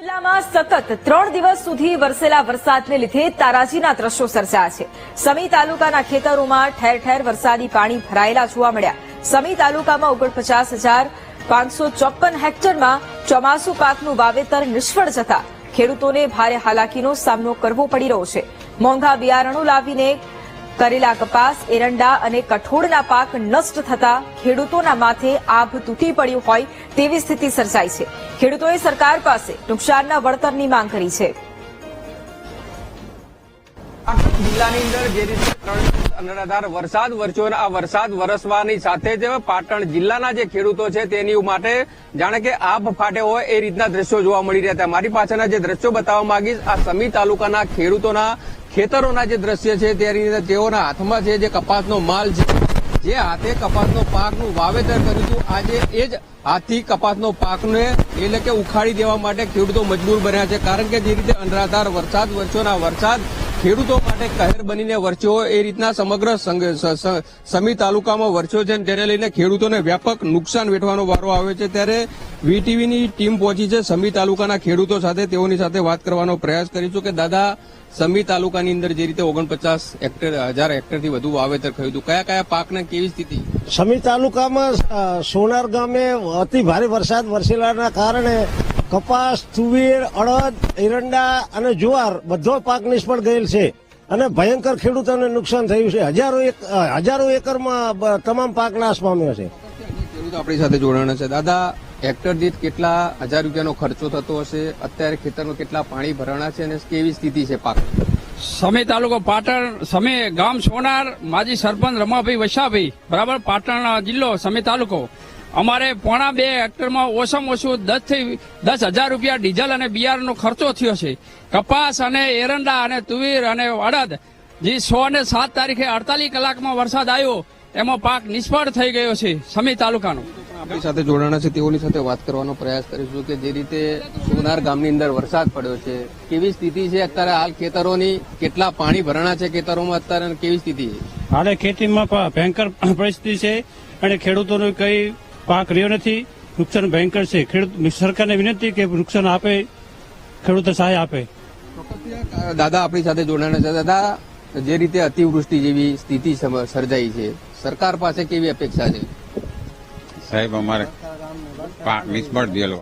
જિલ્લામાં સતત ત્રણ દિવસ સુધી વરસેલા વરસાદને લીધે તારાજીના દ્રશ્યો સર્જાયા છે. સમી તાલુકાના ખેતરોમાં ઠેર ઠેર વરસાદી પાણી ભરાયેલા જોવા મળ્યા. સમી તાલુકામાં ઓગણપચાસ હજાર પાંચસો ચોપન હેક્ટરમાં ચોમાસુ પાકનું વાવેતર નિષ્ફળ જતા ખેડૂતોને ભારે હાલાકીનો સામનો કરવો પડી રહ્યો છે. મોંઘા બિયારણો લાવીને કરેલા કપાસ, એરંડા અને કઠોળના પાક નષ્ટ થતા ખેડૂતોના માથે આભ તૂટી પડ્યું હોય તેવી સ્થિતિ સર્જાઈ છે. ખેડૂતોએ સરકાર પાસે નુકસાનના વળતરની માંગ કરી છે. જિલ્લાની અંદર જે રીતે ત્રણ અનરાધાર વરસાદ વરસ્યો અને આ વરસાદ વરસવાની સાથે જ પાટણ જિલ્લાના જે ખેડૂતો છે તેની માટે જાણે કે આભ ફાટે હોય એ રીતના દ્રશ્યો જોવા મળી રહ્યા હતા. મારી પાછળના જે દ્રશ્યો બતાવવા માંગીશ, આ સમી તાલુકાના ખેડૂતોના ખેતરોના જે દ્રશ્ય છે તે તેઓના હાથમાં છે જે કપાસનો માલ છે, જે હાથે કપાસનો પાકનું વાવેતર કર્યું હતું. આજે એ જ હાથથી કપાસનો પાકને એટલે કે ઉખાડી દેવા માટે ખેડૂતો મજબૂર બન્યા છે. કારણ કે જે રીતે અનરાધાર વરસાદ વરસ્યો વરસાદ ખેડૂતો માટે કહેર બનીને વરસ્યો એ રીતના સમગ્ર સમી તાલુકામાં વરસ્યો છે જેને લઈને ખેડૂતોને વ્યાપક નુકસાન વેઠવાનો વારો આવ્યો છે. ત્યારે વીટીવીની ટીમ પહોંચી છે. સમી તાલુકાના ખેડૂતો સાથે તેઓની સાથે વાત કરવાનો પ્રયાસ કરીશું કે દાદા, સમી તાલુકાની અંદર જે રીતે ઓગણપચાસ હેક્ટર હજાર હેક્ટરથી વધુ વાવેતર થયું હતું, કયા કયા પાકને કેવી સ્થિતિ? સમી તાલુકામાં સોનાર ગામે અતિ ભારે વરસાદ વરસેલાના કારણે કપાસ, તુવેર, અડદ, એરંડા અને જુવાર બધો પાક નિષ્ફળ ગયેલ છે. અને ભયંકર ખેડૂતોને નુકસાન થયું છે. હજારો એક હજારો એકરમાં તમામ પાક નાશ પામ્યો છે. ખેડૂતો આપણી સાથે જોડાણ છે. દાદા, હેક્ટર દીઠ કેટલા હજાર રૂપિયાનો ખર્ચો થતો હશે? અત્યારે ખેતરમાં કેટલા પાણી ભરાણા છે અને કેવી સ્થિતિ છે પાક સમે તાલુકો પાટણ, સમી ગામ સોનાર, માજી સરપંચ રમાભાઈ વસાભાઈ બરાબર પાટણ જિલ્લો સમી તાલુકો. અમારે પોણા બે હેક્ટરમાં ઓછામાં ઓછું દસથી દસ હજાર રૂપિયા ડીઝલ અને બિયારણનો ખર્ચો થયો છે. કપાસ અને એરંડા અને તુવેર અને અડદ, જે સો અને સાત તારીખે અડતાલીસ કલાકમાં વરસાદ આવ્યો, એમાં પાક નિષ્ફળ થઈ ગયો છે સમી તાલુકાનો. આપણી સાથે જોડાણા છે તેઓની સાથે વાત કરવાનો પ્રયાસ કરીશું કે જે રીતે સોનાર ગામની અંદર વરસાદ પડ્યો છે કેવી સ્થિતિ છે અત્યારે હાલ ખેતરોની કેટલા પાણી ભરાણા છે ખેતરોમાં અત્યારે કેવી સ્થિતિ છે? હાલે ખેતીમાં ભયંકર પરિસ્થિતિ છે અને ખેડૂતોનો કઈ પાક રહ્યો નથી નુકસાન ભયંકર છે. ખેડૂત સરકારને વિનંતી કે નુકસાન આપે ખેડૂતો સહાય આપે. દાદા આપણી સાથે જોડાણા છે. દાદા જે રીતે અતિવૃષ્ટિ જેવી સ્થિતિ સર્જાઈ છે સરકાર પાસે કેવી અપેક્ષા છે? સાહેબ અમારે પાક નિષ્ફળ ગયેલો